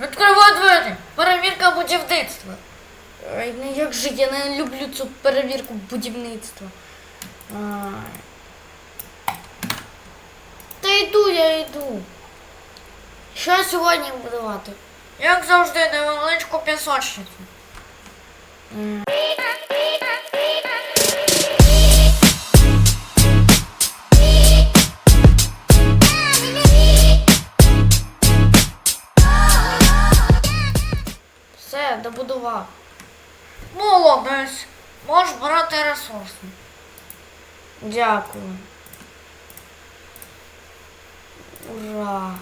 Відкривай двері! Перевірка будівництва. Ай, ну як же я не люблю цю перевірку будівництва. Ай. Та йду, я йду. Що сьогодні будувати? Як завжди, невеличку пісочницю. Добудував. Молодець. Можеш брати ресурси. Дякую. Ура.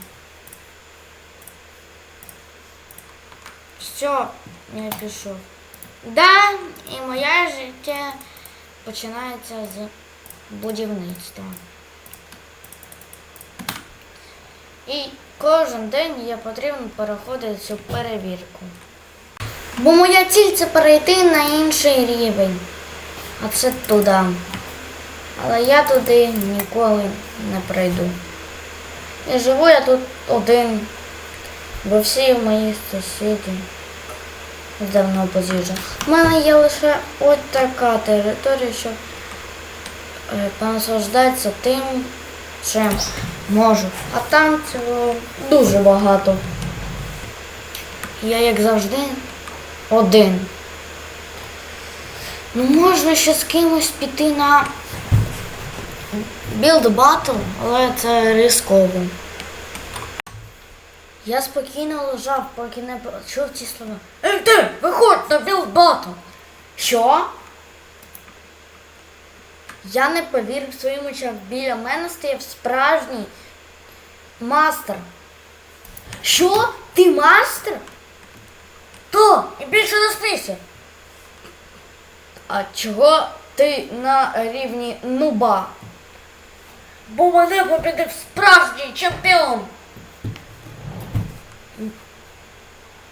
Все, я пішов. Да, і моє життя починається з будівництва. І кожен день я потрібно переходити цю перевірку. Бо моя ціль це перейти на інший рівень. А це туди. Але я туди ніколи не прийду. І живу я тут один, бо всі мої сусіди давно поз'їжджали. У мене є лише ось така територія, щоб е, понаслаждатися тим, чим можу. А там цього дуже багато. Я, як завжди, один. Ну, можна ще з кимось піти на білд батл, але це ризиково. Я спокійно лежав, поки не почув ці слова. Ей ти, виходь на білд батл! Що? Я не повірив своїм очам. Біля мене стояв справжній мастер. Що? Ти мастер? То, і більше не смійся. А чого ти на рівні нуба? Бо мене побідив справжній чемпіон.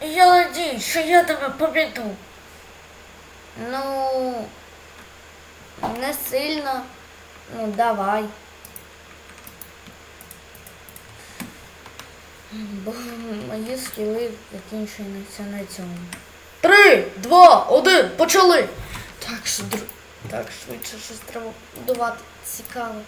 І Я надіюсь, що я тебе побіду. Ну, не сильно. Ну, давай. Бо мої скіли закінчуються на цьому. Три, два, один, почали! Так, що дру... так швидше щось треба будувати цікаве.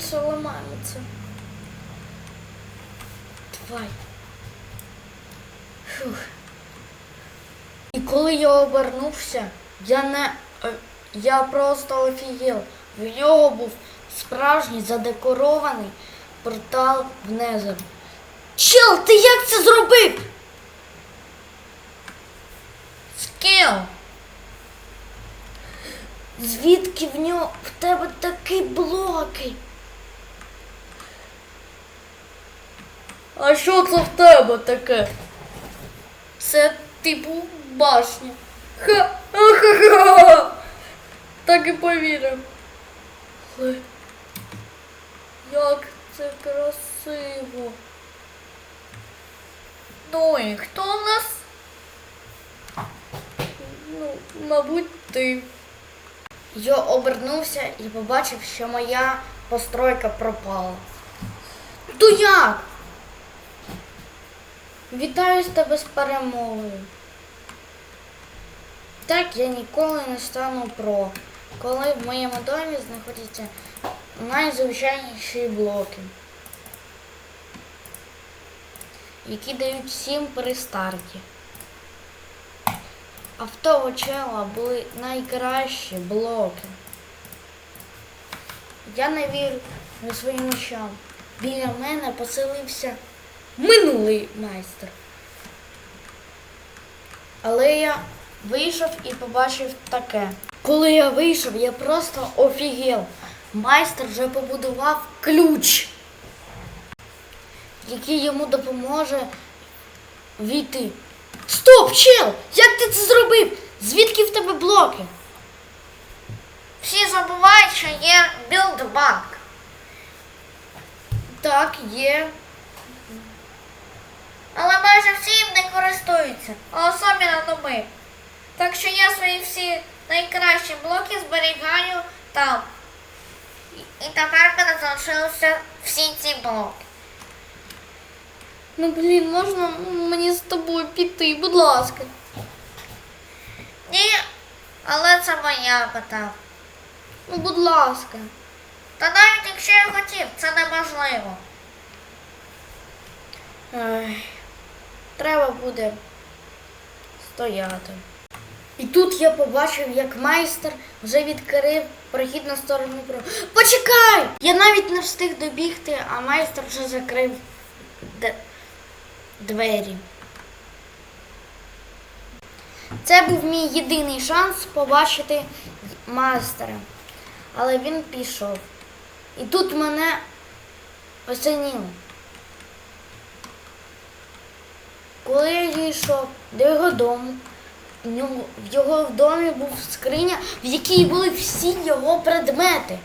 Швидше ламається. Давай. Фух. І коли я обернувся, я не. е, Я просто офігел. В нього був справжній задекорований портал в Незер. Чел, ти як це зробив? Скіл. Звідки в нього в тебе такі блоки? А що це в тебе таке? Це типу башня. Ха-ха-ха! Так і повірив. Як це красиво. Ну і хто в нас? Ну, мабуть, ти. Я обернувся і побачив, що моя постройка пропала. То як? Вітаю з тебе з перемогою. Так я ніколи не стану про, коли в моєму домі знаходяться найзвичайніші блоки, які дають всім при. А в того чела були найкращі блоки. Я не вірю своїм очам. Біля мене поселився минулий майстер. Але я вийшов і побачив таке. Коли я вийшов, я просто офігел. Майстер вже побудував ключ, який йому допоможе війти. Стоп, чел! Як ти це зробив? Звідки в тебе блоки? Всі забувають, що є білдбанк. Так, є. Але майже всі їм не користуються, а особливо ми. Так що я свої всі найкращі блоки зберігаю там. І- тепер мене залишилися всі ці блоки. Ну блін, можна мені з тобою піти, будь ласка. Ні, але це моя мета. Ну, будь ласка. Та навіть якщо я хотів, це неможливо. Ай, треба буде стояти. І тут я побачив, як майстер вже відкрив прохід на сторону про. Почекай! Я навіть не встиг добігти, а майстер вже закрив д- двері. Це був мій єдиний шанс побачити майстера. Але він пішов. І тут мене осеніло. Коли я дійшов до його дому, в його домі був скриня, в якій були всі його предмети.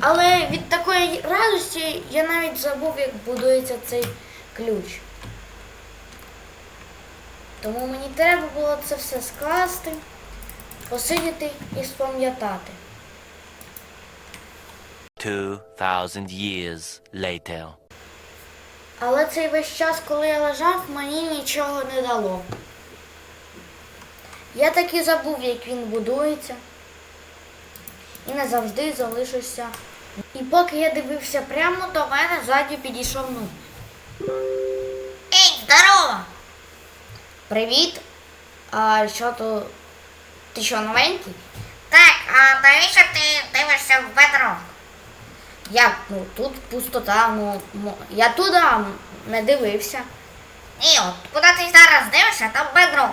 Але від такої радості я навіть забув, як будується цей ключ. Тому мені треба було це все скласти, посидіти і спам'ятати. 2,000 years later. Але цей весь час, коли я лежав, мені нічого не дало. Я таки забув, як він будується. І назавжди залишився. І поки я дивився прямо, до мене ззаді підійшов ну. Ей, здорово! Привіт. А що то. Ти що, новенький? Так, а навіщо ти дивишся в бедро? Як? Ну тут пустота, ну мо- я туди не дивився. Ні, от куди ти зараз дивишся, там бедро.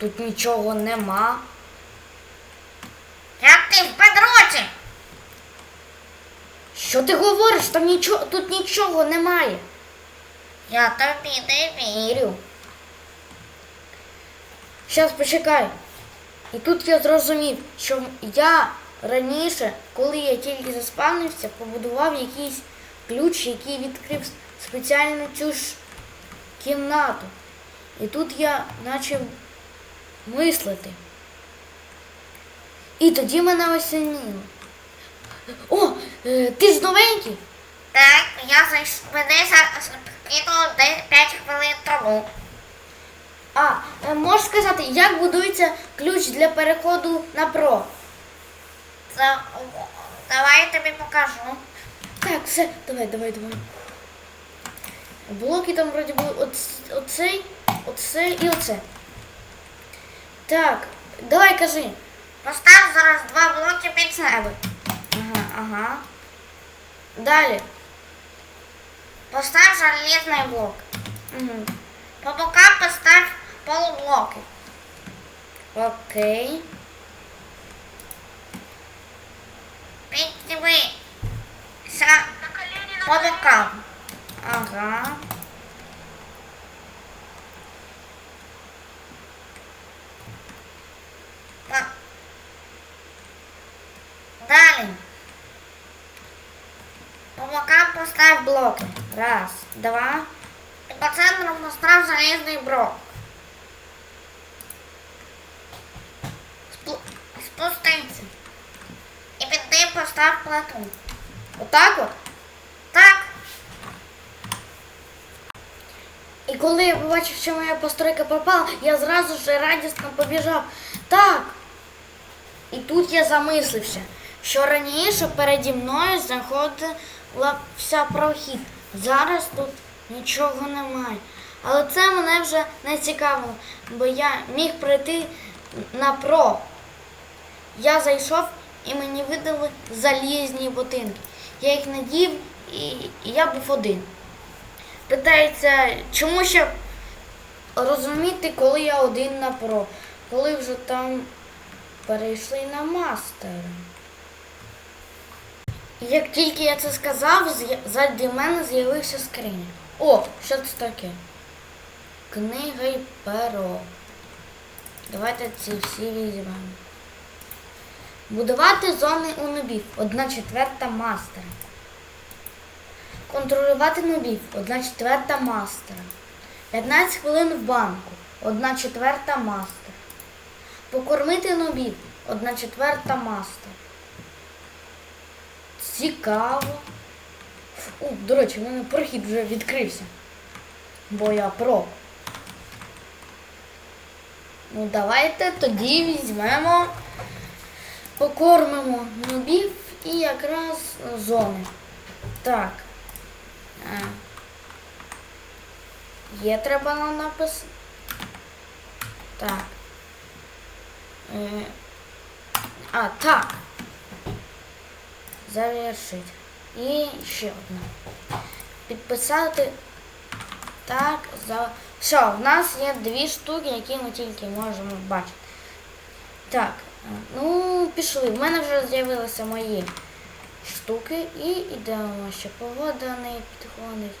Тут нічого нема. Як ти в бедроці? Що ти говориш? Там нічого, тут нічого немає. Я тобі не вірю. Щас почекай. І тут я зрозумів, що я раніше, коли я тільки заспавнився, побудував якийсь ключ, який відкрив спеціально цю ж кімнату. І тут я почав мислити. І тоді мене осініло. О, е, ти ж новенький? Так, я зайш... мене за... десь 5 хвилин тому. А, е, можеш сказати, як будується ключ для переходу на про? Давай я тобі покажу. Так, все, давай, давай, давай. Блоки там вроді були оц- оцей, оце і оце. Так, давай кажи. Постав зараз два блоки під себе. Ага, ага. Далі. Постав железний блок. Угу. По бокам постав полублоки. Окей. Піднімися по бокам. Ага. Так. Далі. По бокам постав блоки. Раз, два. І по центру постав железний блок. Спл- Спустився. І під постав плату. Отак от. Так. І коли я побачив, що моя постройка пропала, я зразу ж радісно побіжав. Так. І тут я замислився, що раніше переді мною знаходився прохід. Зараз тут нічого немає. Але це мене вже не цікавило, бо я міг прийти на про. Я зайшов і мені видали залізні ботинки. Я їх надів і, і я був один. Питається, чому ще розуміти, коли я один на про, коли вже там перейшли на мастера. Як тільки я це сказав, ззаді мене з'явився скриня. О, що це таке? Книга й перо. Давайте ці всі візьмемо. Будувати зони у нубів. Одна четверта мастера. Контролювати нубів. Одна четверта мастера. 15 хвилин в банку. Одна четверта мастер. Покормити нубів. Одна четверта мастер. Цікаво. О, до речі, в мене прохід вже відкрився. Бо я про. Ну, давайте тоді візьмемо, покормимо нубів і якраз зони. Так. Е. Є треба нам написати. Так. Е. А, так. Завершить. І ще одна. Підписати. Так, за. Все, в нас є дві штуки, які ми тільки можемо бачити. Так, ну, пішли. В мене вже з'явилися мої штуки і йдемо ще погода не підходить.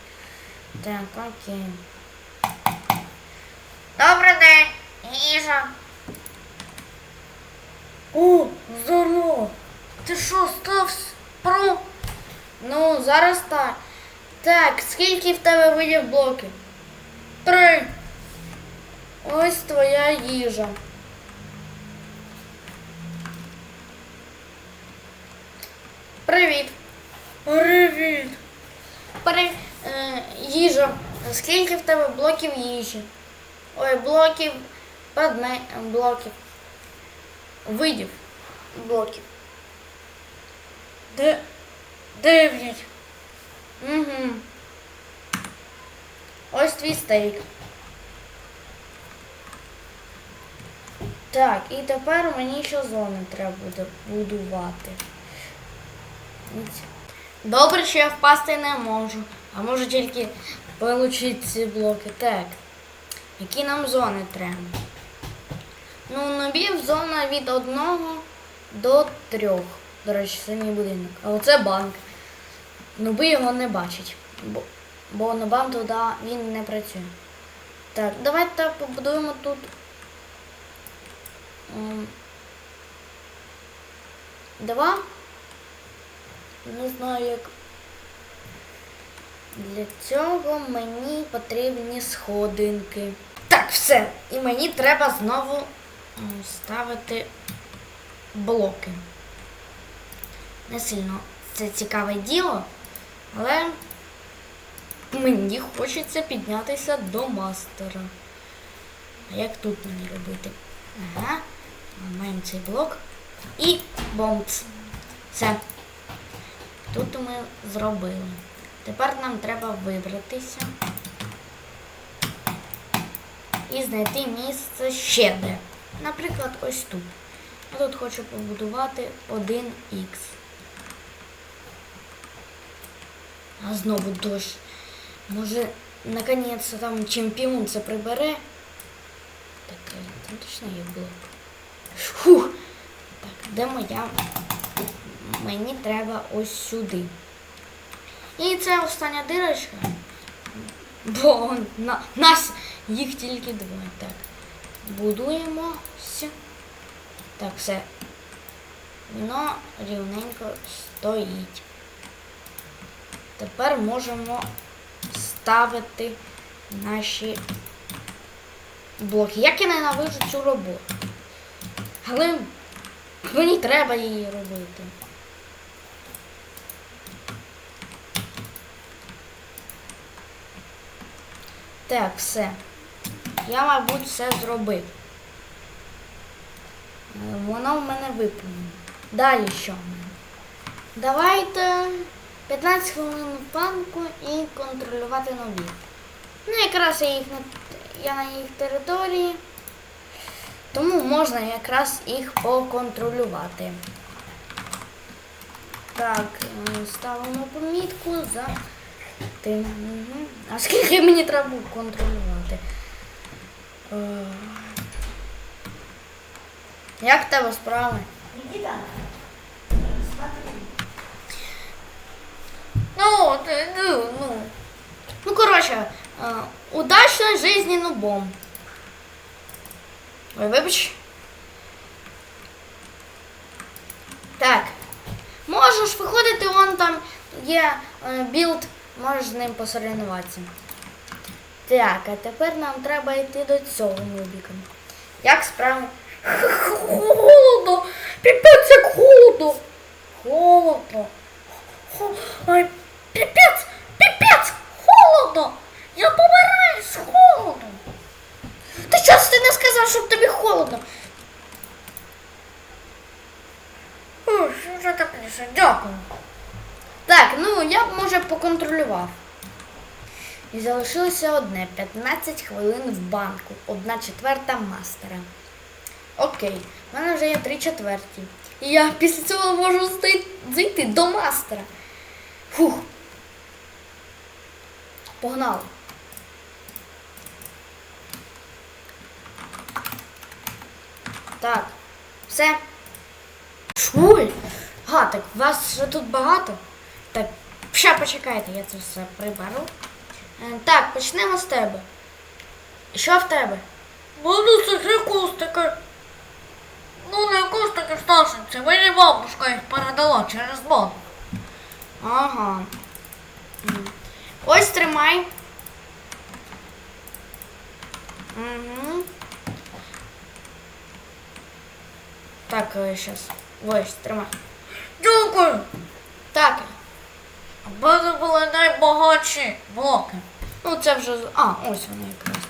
Так, окей. Добрий день, їжа. О, здорово! Ти що, став про? Ну, зараз так. Так, скільки в тебе видів блоків? Три. Ось твоя їжа. Привіт. Привіт. При... Е, їжа. Скільки в тебе блоків їжі? Ой, блоків. Предме... блоків. Видів. Блоків. Де? Дев'ять. Угу. Ось твій стейк. Так, і тепер мені ще зони треба буде будувати. Добре, що я впасти не можу. А можу тільки отримати ці блоки. Так. Які нам зони треба? Ну, у зона від одного до трьох. До речі, це мій будинок. А оце банк. Нуби його не бачать. Бо, бо нубам туди він не працює. Так, давайте побудуємо тут. Два. Не знаю як. Для цього мені потрібні сходинки. Так, все. І мені треба знову ставити блоки. Не сильно це цікаве діло, але мені хочеться піднятися до мастера. А як тут мені робити? Ага. Маємо цей блок. І бомбц. Все. Тут ми зробили. Тепер нам треба вибратися і знайти місце ще де. Наприклад, ось тут. Я тут хочу побудувати 1х. А знову дощ. Може, наконець там чемпіон це прибере. Так, там точно є блок. Фух. Так, де моя? Мені треба ось сюди. І це остання дирочка. Бо на, нас їх тільки двоє. Так. Будуємо. Все. Так, все. Воно рівненько стоїть. Тепер можемо ставити наші блоки. Як я ненавижу цю роботу. Але мені треба її робити. Так, все. Я, мабуть, все зробив. Е, Воно в мене виповнено. Далі що? Давайте 15 хвилин в банку і контролювати нові. Ну, якраз я їх на я на їх території, тому можна якраз їх поконтролювати. Так, е, ставимо помітку за тим. Мгм. А скільки мені треба контролювати? Е, Як в тебе справи? Ну, ти, ну, ну. Ну, коротше, е, удачной жизни нубом. Ой, вибач. Так. Можеш виходити, вон там є е, білд, можеш з ним посоревнуватися. Так, а тепер нам треба йти до цього нубіка. Як справи? Холодно! Піпець як холодно! Холодно! Хо- Ай, піпець! Піпець! Холодно! Я помираю з холоду! Ти що ж ти не сказав, щоб тобі холодно? Вже тепліше, дякую. Так, ну я б може поконтролював. І залишилося одне 15 хвилин в банку, одна четверта мастера. Окей, в мене вже є три четверті. І я після цього можу зайти до мастера. Фух. Погнали. Так, все. Шуль! Га, так вас же тут багато. Так, ще почекайте, я це все приберу. Е, Так, почнемо з тебе. Що в тебе? Буду це кустики. Ну, не кустики старшинці, мені бабушка їх передала через банк. Ага. Ось тримай. Угу. Так, зараз. Ось, тримай. Дякую! Так. В мене були найбагатші блоки. Ну, це вже. А, ось вони якраз.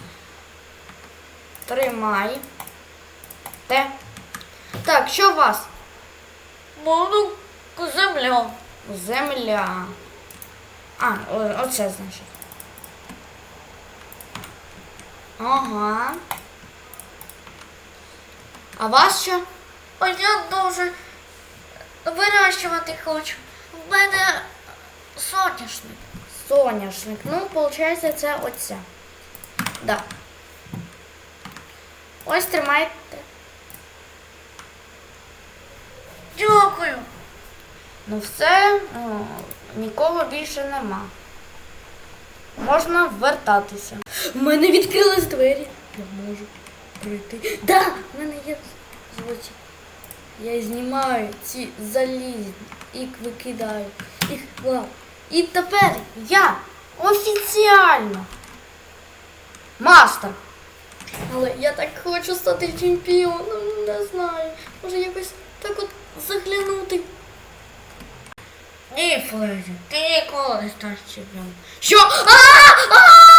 Тримай. Те. Так, що у вас? Буду земля. Земля. А, оце значить. Ага. А вас що? А я дуже вирощувати хочу. В мене соняшник. Соняшник. Ну, виходить, це оця. Да. Ось тримайте. Дякую. Ну все, ну, нікого більше нема. Можна вертатися. У мене відкрились двері. Я можу прийти. Да, в мене є звуки. Я знімаю ці залізні і викидаю їх в лав. І тепер я офіціально мастер. Але я так хочу стати чемпіоном, не знаю. Може якось так от заглянути. Ні, Флезі, ти ніколи не станеш чемпіоном. Що? А! А!